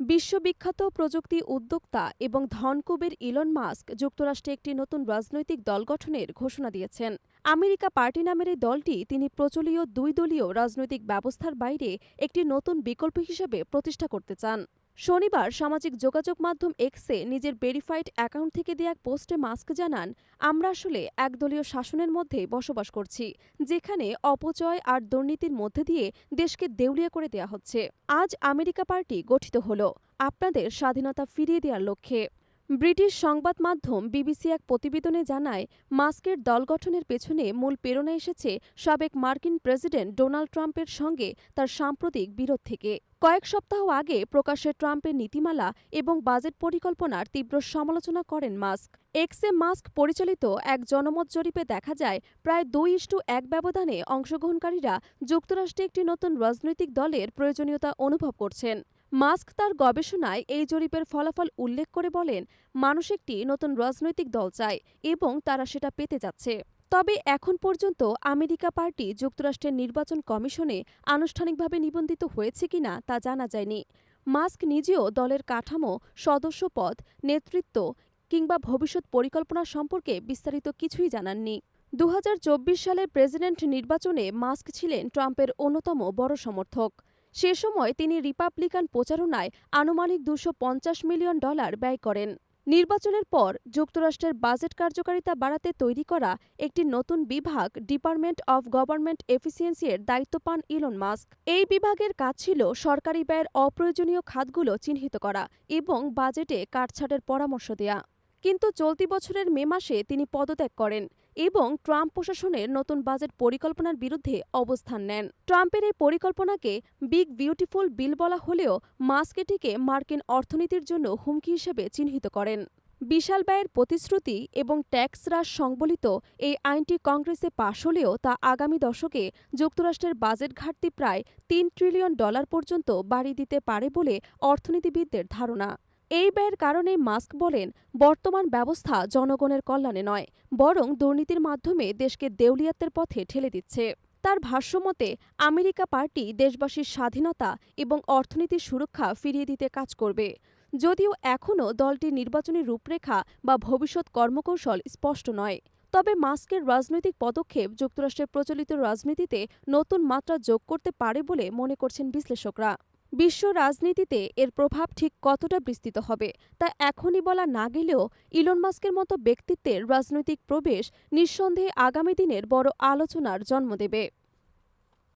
বিশ্ববিখ্যাত প্রযুক্তি উদ্যোক্তা এবং ধনকুবের ইলন মাস্ক যুক্তরাষ্ট্রে একটি নতুন রাজনৈতিক দল গঠনের ঘোষণা দিয়েছেন। আমেরিকা পার্টি নামের এই দলটি তিনি প্রচলীয় দুই দলীয় রাজনৈতিক ব্যবস্থার বাইরে একটি নতুন বিকল্প হিসেবে প্রতিষ্ঠা করতে চান। শনিবার সামাজিক যোগাযোগ মাধ্যম এক্সে নিজের ভেরিফাইড অ্যাকাউন্ট থেকে দেয়া এক পোস্টে মাস্ক জানান, আমরা আসলে একদলীয় শাসনের মধ্যে বসবাস করছি, যেখানে অপচয় আর দুর্নীতির মধ্যে দিয়ে দেশকে দেউলিয়া করে দেয়া হচ্ছে। আজ আমেরিকা পার্টি গঠিত হল। আপনাদের স্বাধীনতা ফিরিয়ে দেওয়ার লক্ষ্যে। ব্রিটিশ সংবাদ মাধ্যম বিবিসি এক প্রতিবেদনে জানায়, মাস্কের দল গঠনের পেছনে মূল প্রেরণা এসেছে সাবেক মার্কিন প্রেসিডেন্ট ডোনাল্ড ট্রাম্পের সঙ্গে তার সাম্প্রতিক বিরোধ থেকে। কয়েক সপ্তাহ আগে প্রকাশ্যে ট্রাম্পের নীতিমালা এবং বাজেট পরিকল্পনার তীব্র সমালোচনা করেন মাস্ক। এক্সে মাস্ক পরিচালিত এক জনমত জরিপে দেখা যায়, প্রায় দুই ইস্টু এক ব্যবধানে অংশগ্রহণকারীরা যুক্তরাষ্ট্রে একটি নতুন রাজনৈতিক দলের প্রয়োজনীয়তা অনুভব করছেন। মাস্ক তার গবেষণায় এই জরিপের ফলাফল উল্লেখ করে বলেন, মানুষ একটি নতুন রাজনৈতিক দল চায় এবং তারা সেটা পেতে যাচ্ছে। তবে এখন পর্যন্ত আমেরিকা পার্টি যুক্তরাষ্ট্রের নির্বাচন কমিশনে আনুষ্ঠানিকভাবে নিবন্ধিত হয়েছে কিনা তা জানা যায়নি। মাস্ক নিজেও দলের কাঠামো সদস্য পদ নেতৃত্ব কিংবা ভবিষ্যৎ পরিকল্পনা সম্পর্কে বিস্তারিত কিছুই জানাননি। দু হাজার চব্বিশ সালের প্রেসিডেন্ট নির্বাচনে মাস্ক ছিলেন ট্রাম্পের অন্যতম বড় সমর্থক। সে সময় তিনি রিপাবলিকান প্রচারণায় আনুমানিক দুশো মিলিয়ন ডলার ব্যয় করেন। নির্বাচনের পর যুক্তরাষ্ট্রের বাজেট কার্যকারিতা বাড়াতে তৈরি করা একটি নতুন বিভাগ ডিপার্টমেন্ট অব গভর্নমেন্ট এফিসিয়েন্সি এর দায়িত্ব পান ইলন মাস্ক। এই বিভাগের কাজ ছিল সরকারি ব্যয়ের অপ্রয়োজনীয় খাতগুলো চিহ্নিত করা এবং বাজেটে কাটছাটের পরামর্শ দেয়া। কিন্তু চলতি বছরের মে মাসে তিনি পদত্যাগ করেন। এবং ট্রাম্প প্রশাসনের নতুন বাজেট পরিকল্পনার বিরুদ্ধে অবস্থান নেন। ট্রাম্পের এই পরিকল্পনাকে বিগ বিউটিফুল বিল বলা হলেও মাস্ক এটিকে মার্কিন অর্থনীতির জন্য হুমকি হিসেবে চিহ্নিত করেন। বিশাল ব্যয়ের প্রতিশ্রুতি এবং ট্যাক্স হ্রাস সংবলিত এই আইনটি কংগ্রেসে পাশ হলেও তা আগামী দশকে যুক্তরাষ্ট্রের বাজেট ঘাটতি প্রায় তিন ট্রিলিয়ন ডলার পর্যন্ত বাড়িয়ে দিতে পারে বলে অর্থনীতিবিদদের ধারণা। এই ব্যয়ের কারণে মাস্ক বলেন, বর্তমান ব্যবস্থা জনগণের কল্যাণে নয়, বরং দুর্নীতির মাধ্যমে দেশকে দেউলিয়াত্বের পথে ঠেলে দিচ্ছে। তার ভাষ্যমতে আমেরিকা পার্টি দেশবাসীর স্বাধীনতা এবং অর্থনীতির সুরক্ষা ফিরিয়ে দিতে কাজ করবে। যদিও এখনও দলটির নির্বাচনী রূপরেখা বা ভবিষ্যৎ কর্মকৌশল স্পষ্ট নয়। তবে মাস্কের রাজনৈতিক পদক্ষেপ যুক্তরাষ্ট্রের প্রচলিত রাজনীতিতে নতুন মাত্রা যোগ করতে পারে বলে মনে করছেন বিশ্লেষকরা। বিশ্ব রাজনীতিতে এর প্রভাব ঠিক কতটা বিস্তৃত হবে, তা এখনই বলা না গেলেও ইলন মাস্কের মতো ব্যক্তিত্বের রাজনৈতিক প্রবেশ নিঃসন্দেহে আগামী দিনের বড় আলোচনার জন্ম দেবে।